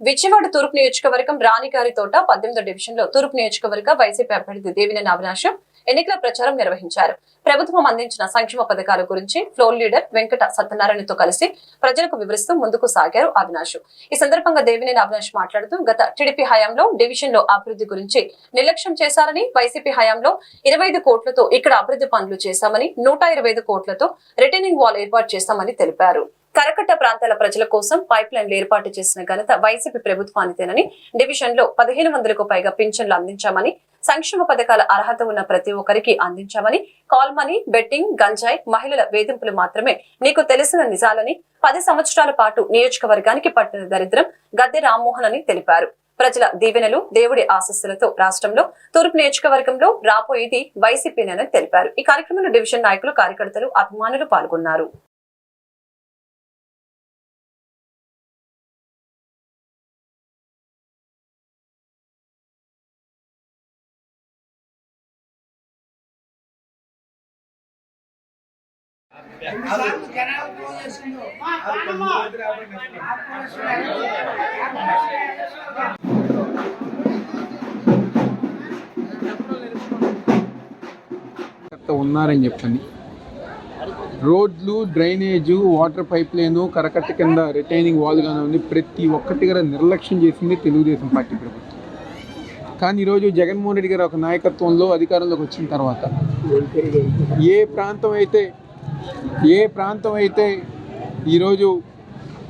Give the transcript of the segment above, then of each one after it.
విజయవాడ తూర్పు నియోజకవర్గం రాణిగారి తోట పద్దెనిమిదో డివిజన్లో తూర్పు నియోజకవర్గ వైసీపీ అభ్యర్థి దేవినేని అవినాశం ఎన్నికల ప్రచారం నిర్వహించారు. ప్రభుత్వం అందించిన సంక్షేమ పథకాల గురించి ఫ్లోర్ లీడర్ వెంకట సత్యనారాయణతో కలిసి ప్రజలకు వివరిస్తూ ముందుకు సాగారు అవినాష్. ఈ సందర్భంగా దేవినేని అవినాష్ మాట్లాడుతూ గత టీడీపీ హయాంలో డివిజన్లో అభివృద్ధి గురించి నిర్లక్ష్యం చేశారని వైసీపీ హయాంలో ఇరవై ఐదు కోట్లతో ఇక్కడ అభివృద్ధి పనులు చేశామని నూట ఇరవై ఐదు కోట్లతో రిటైనింగ్ వాల్ ఏర్పాటు చేశామని తెలిపారు. కరకట్ట ప్రాంతాల ప్రజల కోసం పైప్ లైన్లు ఏర్పాటు చేసిన ఘనత వైసీపీ ప్రభుత్వానిదేనని డివిజన్లో పదిహేను వందలకు పైగా పింఛన్లు అందించామని సంక్షేమ పథకాల అర్హత ఉన్న ప్రతి ఒక్కరికి అందించామని కాల్ మనీ బెట్టింగ్ గంజాయి మహిళల వేధింపులు మాత్రమే నీకు తెలిసిన నిజాలని పది సంవత్సరాల పాటు నియోజకవర్గానికి పట్టిన దరిద్రం గద్దె రామ్మోహన్ అని తెలిపారు. ప్రజల దీవెనలు దేవుడి ఆశస్సులతో రాష్ట్రంలో తూర్పు నియోజకవర్గంలో రాబోయేది వైసీపీనని తెలిపారు. ఈ కార్యక్రమంలో డివిజన్ నాయకులు కార్యకర్తలు అభిమానులు పాల్గొన్నారు. ఉన్నారని చెప్పండి. రోడ్లు డ్రైనేజు వాటర్ పైప్ లైను కరకట్ట కింద రిటైనింగ్ వాల్ ఉంది. ప్రతి ఒక్కటి కూడా నిర్లక్ష్యం చేసింది తెలుగుదేశం పార్టీ ప్రభుత్వం. కానీ ఈరోజు జగన్మోహన్ రెడ్డి గారి ఒక నాయకత్వంలో అధికారంలోకి వచ్చిన తర్వాత ఏ ప్రాంతం అయితే ఏ ప్రాంతం అయితే ఈరోజు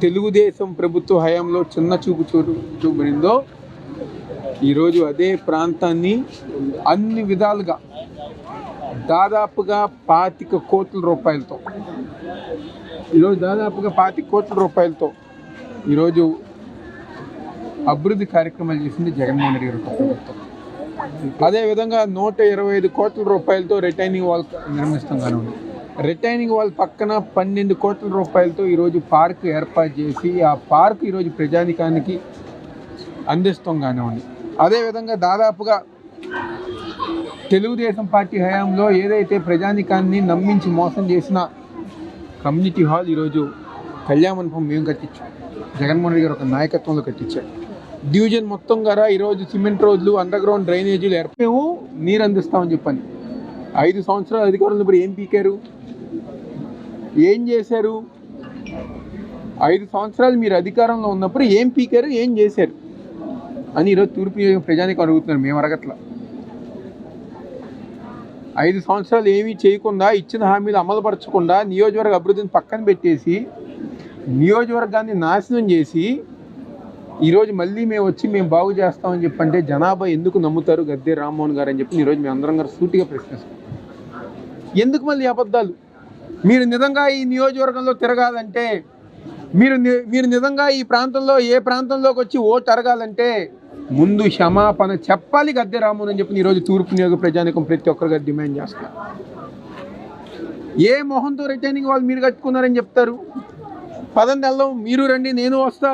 తెలుగుదేశం ప్రభుత్వ హయాంలో చిన్న చూపు చూ చూపడిందో ఈరోజు అదే ప్రాంతాన్ని అన్ని విధాలుగా దాదాపుగా పాతిక కోట్ల రూపాయలతో ఈరోజు దాదాపుగా పాతిక కోట్ల రూపాయలతో ఈరోజు అభివృద్ధి కార్యక్రమాలు చేసింది జగన్మోహన్ రెడ్డి గారు ప్రభుత్వం. అదేవిధంగా నూట ఇరవై ఐదు కోట్ల రూపాయలతో రిటైనింగ్ వాల్ నిర్మిస్తాం కానివ్వండి. రిటైనింగ్ వాల్ పక్కన పన్నెండు కోట్ల రూపాయలతో ఈరోజు పార్క్ ఏర్పాటు చేసి ఆ పార్క్ ఈరోజు ప్రజానికానికి అందిస్తాం కానివ్వండి అదేవిధంగా దాదాపుగా తెలుగుదేశం పార్టీ హయాంలో ఏదైతే ప్రజానికాన్ని నమ్మించి మోసం చేసిన కమ్యూనిటీ హాల్ ఈరోజు కళ్యాణమండపం మేము కట్టించాం. జగన్మోహన్ రెడ్డి గారు ఒక నాయకత్వంలో కట్టించారు. డివిజన్ మొత్తం గారా ఈరోజు సిమెంట్ రోడ్లు అండర్ గ్రౌండ్ డ్రైనేజీలు ఏర్ప- నీరు అందిస్తామని చెప్పని ఐదు సంవత్సరాలు అధికారులు ఇప్పుడు ఏం పీకారు? ఏం చేశారు? ఐదు సంవత్సరాలు మీరు అధికారంలో ఉన్నప్పుడు ఏం పీకారు ఏం చేశారు? అని ఈరోజు తూర్పు ప్రజానికి అడుగుతున్నారు మేము అడగట్లా. ఐదు సంవత్సరాలు ఏమీ చేయకుండా ఇచ్చిన హామీలు అమలుపరచకుండా నియోజకవర్గ అభివృద్ధిని పక్కన పెట్టేసి నియోజకవర్గాన్ని నాశనం చేసి ఈరోజు మళ్ళీ మేము వచ్చి మేము బాగు చేస్తామని చెప్పంటే జనాభా ఎందుకు నమ్ముతారు గద్దె రామ్మోహన్ గారు అని చెప్పి ఈరోజు మేము అందరం గారు సూటిగా ప్రశ్నిస్తాం. ఎందుకు మళ్ళీ అబద్ధాలు? మీరు నిజంగా ఈ నియోజకవర్గంలో తిరగాలంటే మీరు మీరు నిజంగా ఈ ప్రాంతంలో ఏ ప్రాంతంలోకి వచ్చి ఓటు అరగాలంటే ముందు క్షమాపణ చెప్పాలి గద్దె రామ్మోహన్ అని చెప్పి ఈరోజు తూర్పు నియోజక ప్రజానికం ప్రతి ఒక్కరుగా డిమాండ్ చేస్తారు. ఏ మొహంతో రిటైనింగ్ వాళ్ళు మీరు కట్టుకున్నారని చెప్తారు? పదం నెలలో మీరు రండి నేను వస్తా.